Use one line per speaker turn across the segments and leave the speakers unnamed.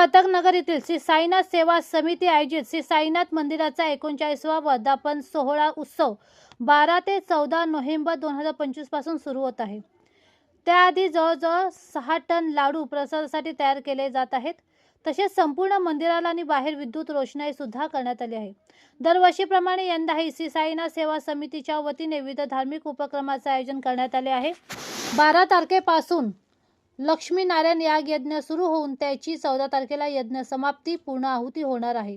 वर्तक नगर येथील श्री साईनाथ सेवा समिती आयोजित श्री साईनाथ मंदिराचा एकोणचाळीसवा वर्धापन सोहळा उत्सव बारा ते चौदा नोव्हेंबर दोन हजार पंचवीसपासून सुरू होत आहे. त्याआधी जवळजवळ सहा टन लाडू प्रसादासाठी तयार केले जात आहेत. तसेच संपूर्ण मंदिराला आणि बाहेर विद्युत रोषणाई सुद्धा करण्यात आली आहे. दरवर्षीप्रमाणे यंदाही श्री साईनाथ सेवा समितीच्या वतीने विविध धार्मिक उपक्रमाचे आयोजन करण्यात आले आहे. बारा तारखेपासून लक्ष्मीनारायण याग यज्ञ सुरू होऊन त्याची चौदा तारखेला यज्ञ समाप्ती पूर्ण आहुती होणार आहे.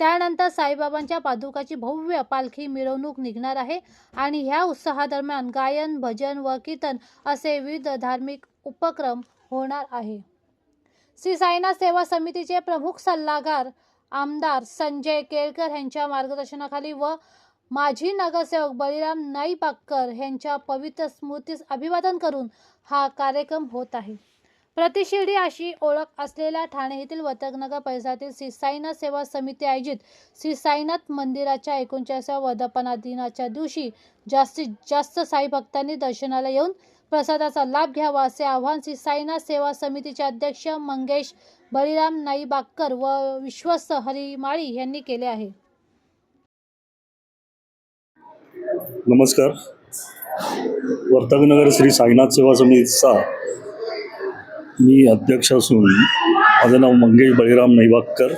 त्यानंतर साईबाबांच्या पादुकाची भव्य पालखी मिरवणूक निघणार आहे आणि ह्या उत्साहादरम्यान गायन भजन व कीर्तन असे विविध धार्मिक उपक्रम होणार आहे. श्री साईनाथ सेवा समितीचे प्रमुख सल्लागार आमदार संजय केळकर यांच्या मार्गदर्शनाखाली व माजी नगरसेवक बळीराम नाईपाक्कर यांच्या पवित्र स्मृतीस अभिवादन करून हा कार्यक्रम होत आहे. प्रतिशिर्डी अशी ओळख असलेल्या ठाणे येथील वतकनगर परिसरातील श्री साईनाथ सेवा समिती आयोजित श्री साईनाथ मंदिराच्या एकोणचाळीसव्या वर्धापना दिनाच्या दिवशी जास्तीत जास्त साई भक्तांनी दर्शनाला येऊन प्रसादाचा लाभ घ्यावा असे आवाहन श्री साईनाथ सेवा समितीचे अध्यक्ष मंगेश बळीराम नाईबाक्कर व विश्वस्त हरिमाळी यांनी केले आहे.
नमस्कार. वर्तकनगर श्री साईनाथ सेवा समितीचा मी अध्यक्ष असून माझं नाव मंगेश बळीराम नैबागकर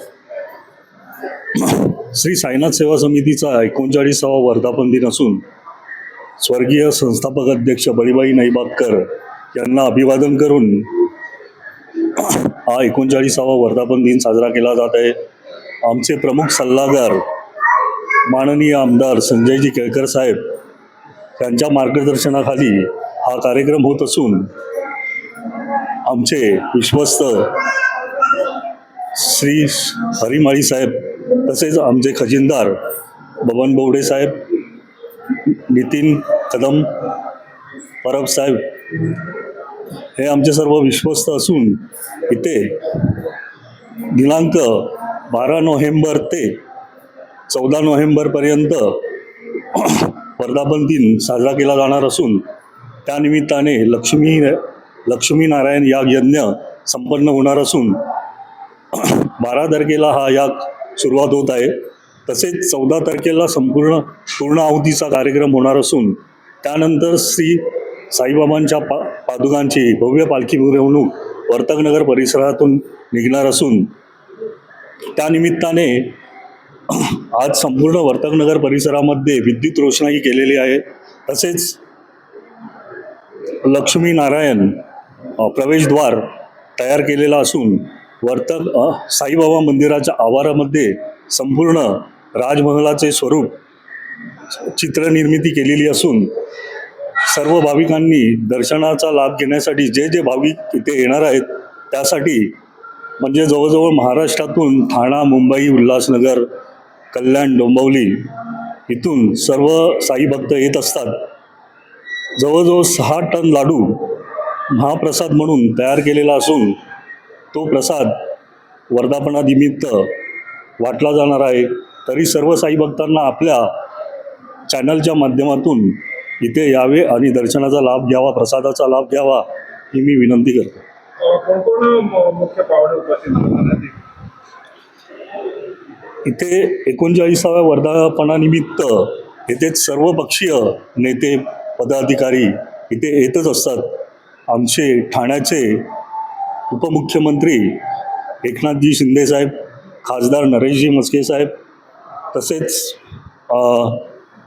श्री साईनाथ सेवा समितीचा एकोणचाळीसावा वर्धापन दिन असून स्वर्गीय संस्थापक अध्यक्ष बळीबाई नैबागकर यांना अभिवादन करून हा एकोणचाळीसावा वर्धापन दिन साजरा केला जात आहे. आमचे प्रमुख सल्लागार माननीय आमदार संजयजी केळकर साहेब यांच्या मार्गदर्शनाखाली हा कार्यक्रम होत असून आमचे विश्वस्त श्री हरिमाळी साहेब तसेच आमचे खजिनदार बबन बोवडे साहेब नितीन कदम परब साहेब हे आमचे सर्व विश्वस्त असून इथे दिनांक बारा नोव्हेंबर ते चौदा नोव्हेंबरपर्यंत वर्धापन दिन साजरा केला जाणार असून त्यानिमित्ताने लक्ष्मी लक्ष्मीनारायण याग यज्ञ संपन्न होणार असून बारा तारखेला हा याग सुरुवात होत आहे. तसेच चौदा तारखेला संपूर्ण पूर्ण आहुतीचा कार्यक्रम होणार असून त्यानंतर श्री साईबाबांच्या पा पादुकांची भव्य पालखी मिरवणूक वर्तकनगर परिसरातून निघणार असून त्यानिमित्ताने आज संपूर्ण वर्तकनगर परिसरामध्ये विद्युत रोषणाई केलेली आहे. तसेच लक्ष्मीनारायण नारायण प्रवेशद्वार तयार केलेला असून वर्तक साईबाबा मंदिराच्या आवारामध्ये संपूर्ण राजमहलाचे स्वरूप चित्रनिर्मिती केलेली असून सर्व भाविकांनी दर्शनाचा लाभ घेण्यासाठी जे जे भाविक इथे येणार आहेत त्यासाठी म्हणजे जवळजवळ महाराष्ट्रातून ठाणा मुंबई उल्हासनगर कल्याण डोंबवली इथून सर्व साई भक्त येत असतात. जवळजवळ सहा टन लाडू महाप्रसाद म्हणून तयार केलेला असून तो प्रसाद वर्धापनानिमित्त वाटला जाणार आहे. तरी सर्व साई भक्तांना आपल्या चॅनलच्या माध्यमातून इथे यावे आणि दर्शनाचा लाभ घ्यावा प्रसादाचा लाभ घ्यावा ही मी विनंती करतो
कोण कोण म- मुख्य पाहुणे उपस्थित राहणार आहेत?
इथे एकोणचाळीसाव्या वर्धापनानिमित्त येथे सर्व पक्षीय नेते पदाधिकारी इथे येतच असतात. आमचे ठाण्याचे उपमुख्यमंत्री एकनाथजी शिंदेसाहेब खासदार नरेशजी मस्के साहेब तसेच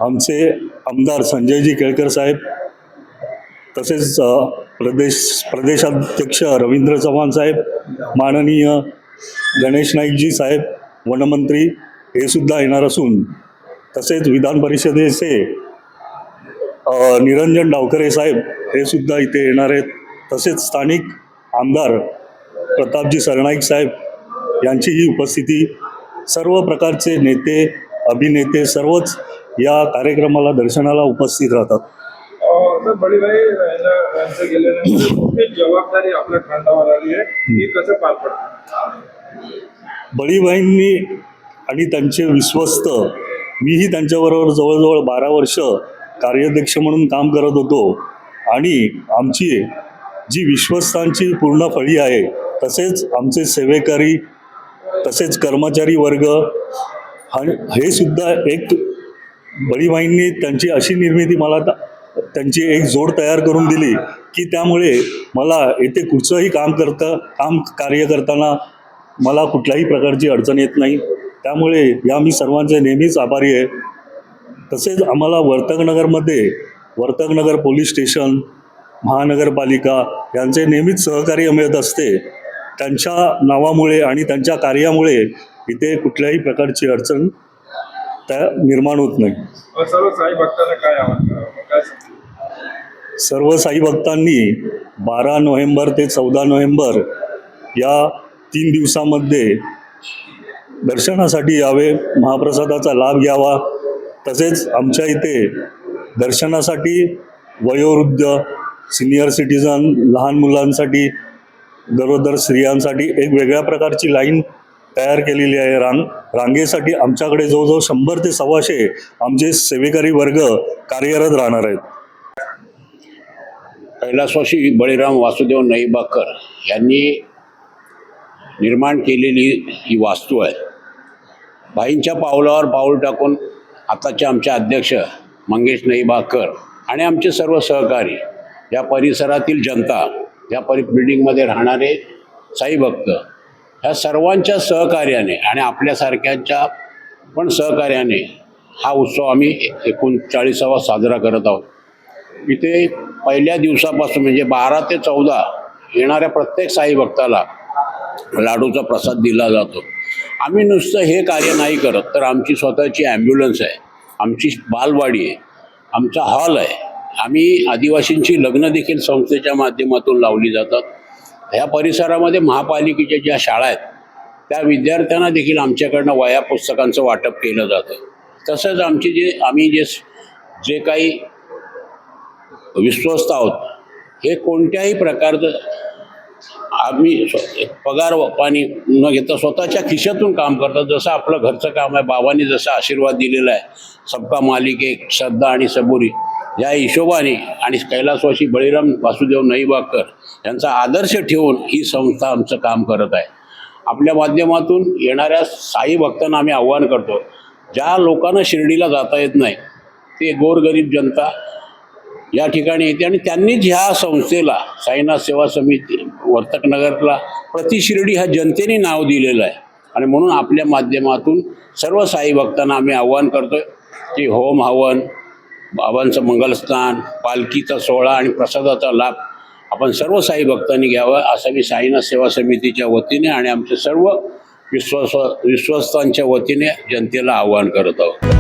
आमचे आमदार संजयजी केळकर साहेब तसेच प्रदेश प्रदेशाध्यक्ष रवींद्र चव्हाण साहेब माननीय गणेश नाईकजी साहेब वनमंत्री हे सुद्धा येणार असून तसेच विधान परिषदेचे निरंजन डावकरे साहेब हे सुद्धा इथे येणार आहेत. तसेच स्थानिक आमदार प्रतापजी सरनाईक साहेब यांचीही उपस्थिती सर्व प्रकारचे नेते अभिनेते सर्वच या कार्यक्रमाला दर्शनाला उपस्थित राहतात.
जबाबदारी आपल्या खांद्यावर आली आहे. ही कसं पार पडतं?
बळीबाईंनी आणि त्यांचे विश्वस्त मीही त्यांच्याबरोबर जवळजवळ बारा वर्ष कार्याध्यक्ष म्हणून काम करत होतो. आणि आमची जी विश्वस्तांची पूर्ण फळी आहे तसेच आमचे सेवेकरी तसेच कर्मचारी वर्ग आणि हे सुद्धा एक बळीबाईंनी त्यांची अशी निर्मिती मला त्यांची एक जोड तयार करून दिली की त्यामुळे मला येथे कुठचंही काम करता काम कार्य करताना मला कुठल्याही प्रकारची अडचण येत नाही. त्यामुळे या मी सर्वांचे नेहमीच आभारी आहे. तसेच आम्हाला वर्तकनगरमध्ये वर्तकनगर पोलीस स्टेशन महानगरपालिका यांचे नेहमीच सहकार्य मिळत असते. त्यांच्या नावामुळे आणि त्यांच्या कार्यामुळे इथे कुठल्याही प्रकारची अडचण त्या निर्माण होत नाही.
सर्व साई भक्तांना काय?
सर्व साई भक्तांनी बारा नोव्हेंबर ते चौदा नोव्हेंबर या तीन दिवसामध्ये दर्शनासाठी यावे महाप्रसादाचा लाभ घ्यावा. तसेच आमच्या इथे दर्शनासाठी वयोवृद्ध सिनियर सिटीजन लहान मुलांसाठी गरोदर स्त्रियांसाठी एक वेगळ्या प्रकारची लाईन तयार केलेली आहे रांग. रांगेसाठी आमच्याकडे जवळजवळ शंभर ते सव्वाशे आमचे सेवेकरी वर्ग कार्यरत राहणार आहेत.
कैलासवासी बळीराम वासुदेव नईबाकर यांनी निर्माण केलेली ही वास्तू आहे. भाईंच्या पावलावर पाऊल टाकून आताचे आमचे अध्यक्ष मंगेश नईबाकर आणि आमचे सर्व सहकारी या परिसरातील जनता या परि बिल्डिंगमध्ये राहणारे साई भक्त ह्या सर्वांच्या सहकार्याने आणि आपल्यासारख्यांच्या पण सहकार्याने हा उत्सव आम्ही एकोणचाळीसावा साजरा करत आहोत. इथे पहिल्या दिवसापासून म्हणजे बारा ते चौदा येणाऱ्या प्रत्येक साई भक्ताला लाडूचा प्रसाद दिला जातो. आम्ही नुसतं हे कार्य नाही करत तर आमची स्वतःची ॲम्ब्युलन्स आहे आमची बालवाडी आहे आमचा हॉल आहे. आम्ही आदिवासींची लग्न देखील संस्थेच्या माध्यमातून लावली जातात. ह्या परिसरामध्ये महापालिकेच्या ज्या शाळा आहेत त्या विद्यार्थ्यांना देखील आमच्याकडनं वया पुस्तकांचं वाटप केलं जातं. तसंच आमची जे आम्ही जे जे काही विश्वस्त आहोत हे कोणत्याही प्रकारचं आम्ही स्व- पगार पाणी न घेता स्वतःच्या खिशातून काम करतात. जसं आपलं घरचं काम आहे बाबांनी जसा आशीर्वाद दिलेला आहे सबका मालिक एक श्रद्धा आणि सबुरी या हिशोबाने आणि कैलासवाशी बळीराम वासुदेव नईबाकर यांचा आदर्श ठेवून ही संस्था आमचं काम करत आहे. आपल्या माध्यमातून येणाऱ्या साई भक्तांना आम्ही आव्हान करतो. ज्या लोकांना शिर्डीला जाता येत नाही ते गोरगरीब जनता या ठिकाणी येते आणि त्यांनीच ह्या संस्थेला साईनाथ सेवा समिती वर्तकनगरला प्रतिशिर्डी ह्या जनतेने नाव दिलेलं आहे. आणि म्हणून आपल्या माध्यमातून सर्व साई भक्तांना आम्ही आव्हान करतो की होम हवन बाबांचं मंगलस्नान पालखीचा सोहळा आणि प्रसादाचा लाभ आपण सर्व साई भक्तांनी घ्यावा असं मी साईनाथ सेवा समितीच्या वतीने आणि आमचे सर्व विश्वास विश्वस्तांच्या वतीने जनतेला आव्हान करत आहोत.